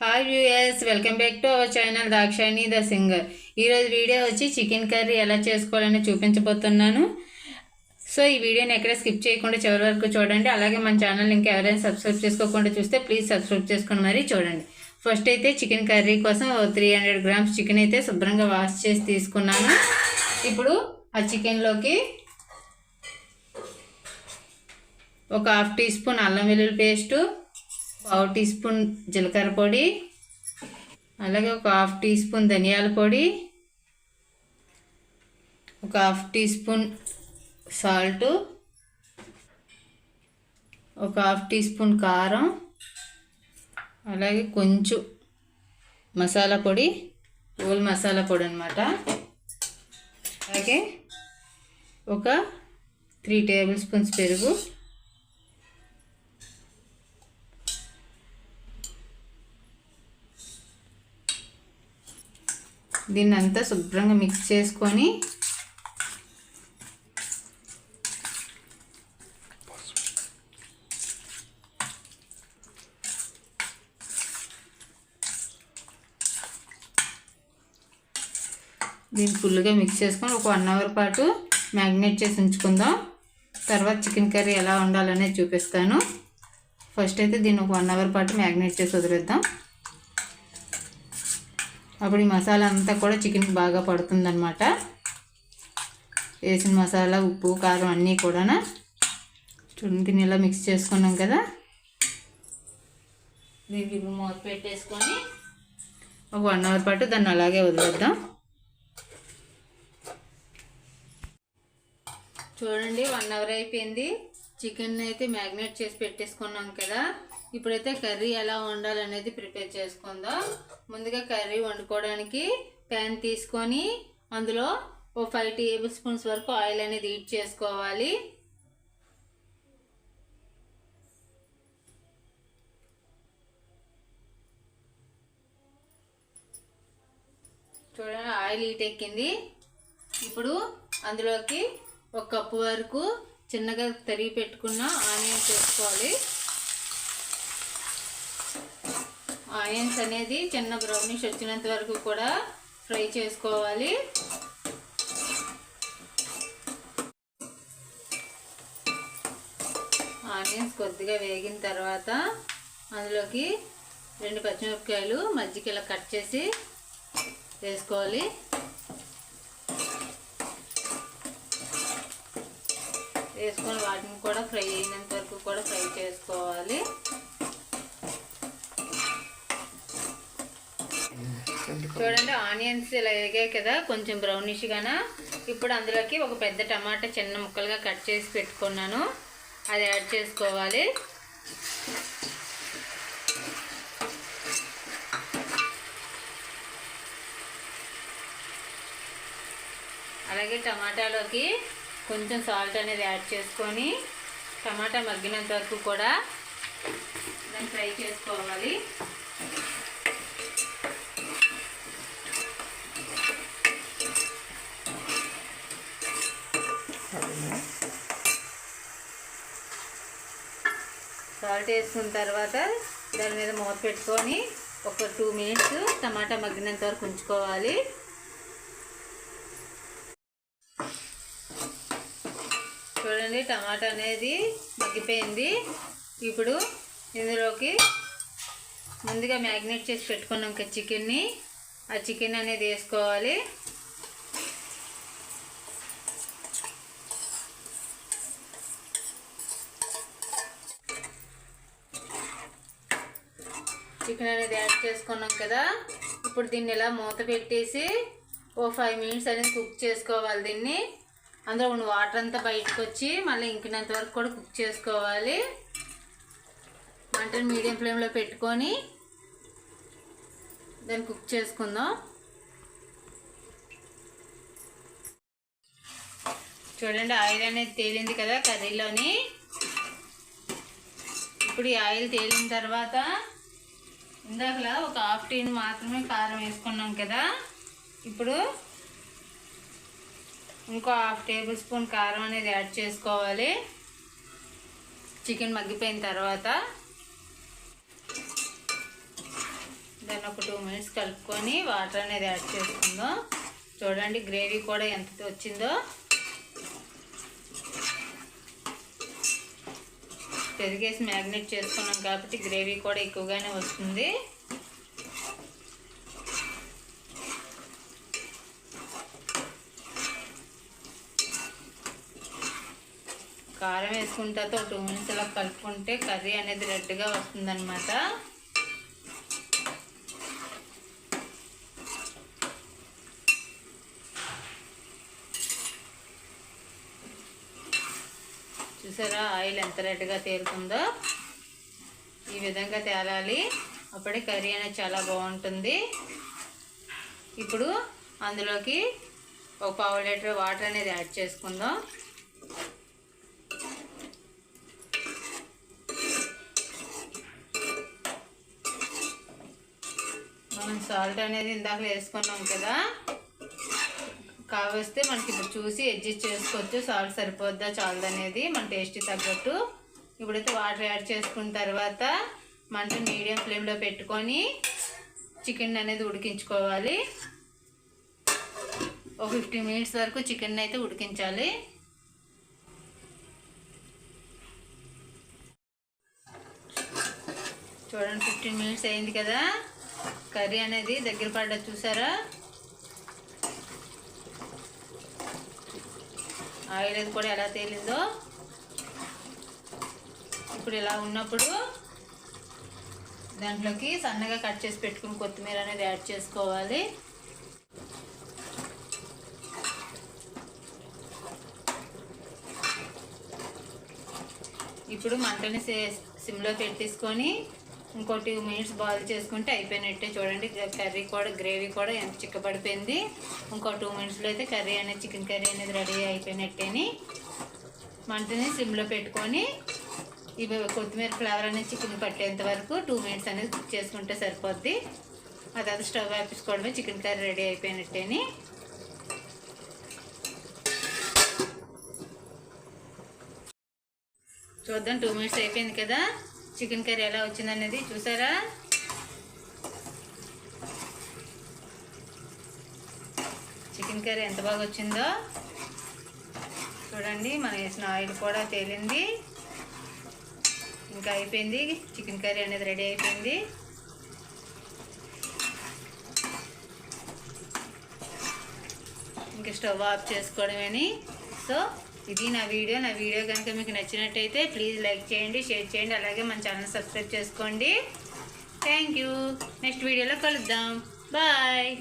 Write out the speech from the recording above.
Hi viewers welcome back to our channel Dakshayini the singer ఈరోజు video వచ్చి chicken curry ఎలా చేసుకోవాలని చూపించబోతున్నాను. సో ఈ వీడియోని ఎక్కడ స్కిప్ చేయకుండా చివరి వరకు చూడండి. అలాగే మన ఛానల్ ఇంకా ఎవరైనా సబ్స్క్రైబ్ చేసుకోకుండా చూస్తే ప్లీజ్ సబ్స్క్రైబ్ చేసుకుని మరీ చూడండి. ఫస్ట్ అయితే చికెన్ కర్రీ కోసం త్రీ హండ్రెడ్ గ్రామ్స్ చికెన్ అయితే శుభ్రంగా వాష్ చేసి తీసుకున్నాను. ఇప్పుడు ఆ చికెన్లోకి ఒక హాఫ్ టీ స్పూన్ అల్లం వెల్లుల్లి పేస్టు పావు టీ స్పూన్ జీలకర్ర పొడి అలాగే ఒక హాఫ్ టీ స్పూన్ ధనియాల పొడి ఒక హాఫ్ టీ స్పూన్ సాల్టు ఒక హాఫ్ టీ స్పూన్ కారం అలాగే కొంచెం మసాలా పొడి ఓల్ మసాలా పొడి అనమాట అలాగే ఒక త్రీ టేబుల్ స్పూన్స్ పెరుగు దీన్ని అంతా శుభ్రంగా మిక్స్ చేసుకొని దీన్ని ఫుల్గా మిక్స్ చేసుకొని ఒక వన్ అవర్ పాటు మ్యాగ్నేట్ చేసి ఉంచుకుందాం. తర్వాత చికెన్ కర్రీ ఎలా ఉండాలనేది చూపిస్తాను. ఫస్ట్ అయితే దీన్ని ఒక వన్ అవర్ పాటు మ్యాగ్నేట్ చేసి వదిలేద్దాం. అప్పుడు ఈ మసాలా అంతా కూడా చికెన్కి బాగా పడుతుందన్నమాట. వేసిన మసాలా ఉప్పు కారం అన్నీ కూడా చూడండి ఇలా మిక్స్ చేసుకున్నాం కదా? దీనికి ఇప్పుడు మూత పెట్టేసుకొని ఒక వన్ అవర్ పాటు దాన్ని అలాగే వదిలేద్దాం. చూడండి వన్ అవర్ అయిపోయింది. చికెన్ అయితే మ్యాగ్నేట్ చేసి పెట్టేసుకున్నాం కదా? ఇప్పుడైతే కర్రీ ఎలా వండాలనేది ప్రిపేర్ చేసుకుందాం. ముందుగా కర్రీ వండుకోవడానికి ప్యాన్ తీసుకొని అందులో ఓ ఫైవ్ టేబుల్ స్పూన్స్ వరకు ఆయిల్ అనేది హీట్ చేసుకోవాలి. చూడండి ఆయిల్ హీట్ ఎక్కింది. ఇప్పుడు అందులోకి ఒక కప్పు వరకు చిన్నగా తరిగి పెట్టుకున్న ఆనియన్స్ వేసుకోవాలి. ఆనియన్స్ అనేది చిన్న బ్రౌనిష్ వచ్చినంత వరకు కూడా ఫ్రై చేసుకోవాలి. ఆనియన్స్ కొద్దిగా వేగిన తర్వాత అందులోకి రెండు పచ్చిమిరపకాయలు మజ్జిగ ఇలా కట్ చేసి వేసుకోవాలి. వేసుకొని వాటిని కూడా ఫ్రై అయినంత వరకు కూడా ఫ్రై చేసుకోవాలి. చూడండి ఆనియన్స్ ఇలా వేగాయి కదా కొంచెం బ్రౌనిష్గాన? ఇప్పుడు అందులోకి ఒక పెద్ద టమాటా చిన్న ముక్కలుగా కట్ చేసి పెట్టుకున్నాను. అది యాడ్ చేసుకోవాలి. అలాగే టమాటాలోకి కొంచెం సాల్ట్ అనేది యాడ్ చేసుకొని టమాటా మగ్గినంత వరకు కూడా దాన్ని ఫ్రై చేసుకోవాలి. సాల్ట్ వేసుకున్న తర్వాత దాని మీద మూత పెట్టుకొని ఒక టూ మినిట్స్ టమాటా మగ్గినంత వరకు ఉంచుకోవాలి. చూడండి టమాటా అనేది మగ్గిపోయింది. ఇప్పుడు ఇందులోకి ముందుగా మ్యాగ్నేట్ చేసి పెట్టుకున్నాం ఇంకా చికెన్ని. ఆ చికెన్ అనేది వేసుకోవాలి. చికెన్ అనేది యాడ్ చేసుకున్నాం కదా. ఇప్పుడు దీన్ని ఇలా మూత పెట్టేసి ఓ ఫైవ్ మినిట్స్ అనేది కుక్ చేసుకోవాలి దీన్ని. అందులో ఉన్న వాటర్ అంతా బయటకు వచ్చి మళ్ళీ ఇంకినంత వరకు కూడా కుక్ చేసుకోవాలి. మంటను మీడియం ఫ్లేమ్లో పెట్టుకొని దాన్ని కుక్ చేసుకుందాం. చూడండి ఆయిల్ అనేది తేలింది కదా కర్రీలోని. ఇప్పుడు ఈ ఆయిల్ తేలిన తర్వాత ఇందాకలా ఒక హాఫ్ టీన్ మాత్రమే కారం వేసుకున్నాం కదా. ఇప్పుడు ఇంకో హాఫ్ టేబుల్ స్పూన్ కారం అనేది యాడ్ చేసుకోవాలి. చికెన్ మగ్గిపోయిన తర్వాత దాన్ని ఒక టూ మినిట్స్ కలుపుకొని వాటర్ అనేది యాడ్ చేసుకుందాం. చూడండి గ్రేవీ కూడా ఎంత వచ్చిందో. పెరిగేసి మ్యాగ్నెట్ చేసుకున్నాం కాబట్టి గ్రేవీ కూడా ఎక్కువగానే వస్తుంది. కారం వేసుకున్న టూ మినిట్స్ అలా కలుపుకుంటే కర్రీ అనేది రెడ్గా వస్తుందన్నమాట. చూసారా? ఆయిల్ ఎంత రెడ్గా తేలుతుందో ఈ విధంగా తేలాలి. అప్పుడే కర్రీ అనేది చాలా బాగుంటుంది. ఇప్పుడు అందులోకి ఒక పావు లీటర్ వాటర్ అనేది యాడ్ చేసుకుందాం. మనం సాల్ట్ అనేది ఇందాక వేసుకున్నాం కదా. కావస్తే మనకి ఇప్పుడు చూసి అడ్జస్ట్ చేసుకోవచ్చు. సాల్ట్ సరిపోద్దా చాలదు అనేది మన టేస్ట్ తగ్గట్టు. ఇప్పుడైతే వాటర్ యాడ్ చేసుకున్న తర్వాత మంట మీడియం ఫ్లేమ్లో పెట్టుకొని చికెన్ అనేది ఉడికించుకోవాలి. ఒక ఫిఫ్టీన్ మినిట్స్ వరకు చికెన్ అయితే ఉడికించాలి. చూడండి ఫిఫ్టీన్ మినిట్స్ అయింది కదా. కర్రీ అనేది దగ్గర పడ్డ చూసారా? ఆయిల్ అది కూడా ఎలా తేలిందో ఇప్పుడు ఇలా ఉన్నప్పుడు దాంట్లోకి సన్నగా కట్ చేసి పెట్టుకుని కొత్తిమీర అనేది యాడ్ చేసుకోవాలి. ఇప్పుడు మంటని సిమ్లో పెట్టేసుకొని ఇంకో టూ మినిట్స్ బాయిల్ చేసుకుంటే అయిపోయినట్టే చూడండి. కర్రీ కూడా గ్రేవీ కూడా ఎంత చిక్కబడిపోయింది. ఇంకో టూ మినిట్స్లో అయితే కర్రీ అనేది చికెన్ కర్రీ అనేది రెడీ అయిపోయినట్టేని. మంటని సిమ్లో పెట్టుకొని ఇవి కొత్తిమీర ఫ్లేవర్ అనేది చికెన్ పట్టేంత వరకు టూ మినిట్స్ అనేది కుక్ చేసుకుంటే సరిపోద్ది. ఆ తర్వాత స్టవ్ ఆపేసుకోవడమే చికెన్ కర్రీ రెడీ అయిపోయినట్టేని. చూద్దాం టూ మినిట్స్ అయిపోయింది కదా. చికెన్ కర్రీ ఎలా వచ్చిందనేది చూసారా? చికెన్ కర్రీ ఎంత బాగా వచ్చిందో చూడండి మనం వేసిన ఆయిల్ కూడా తేలింది. ఇంకా అయిపోయింది. చికెన్ కర్రీ అనేది రెడీ అయిపోయింది. ఇంకా స్టవ్ ఆఫ్ చేసుకోవడమేని. సో ఇది నా వీడియో. నా వీడియో కనుక మీకు నచ్చినట్టయితే ప్లీజ్ లైక్ చేయండి షేర్ చేయండి అలాగే మన ఛానల్ సబ్స్క్రైబ్ చేసుకోండి. Thank you. నెక్స్ట్ వీడియోలో కలుద్దాం. బాయ్.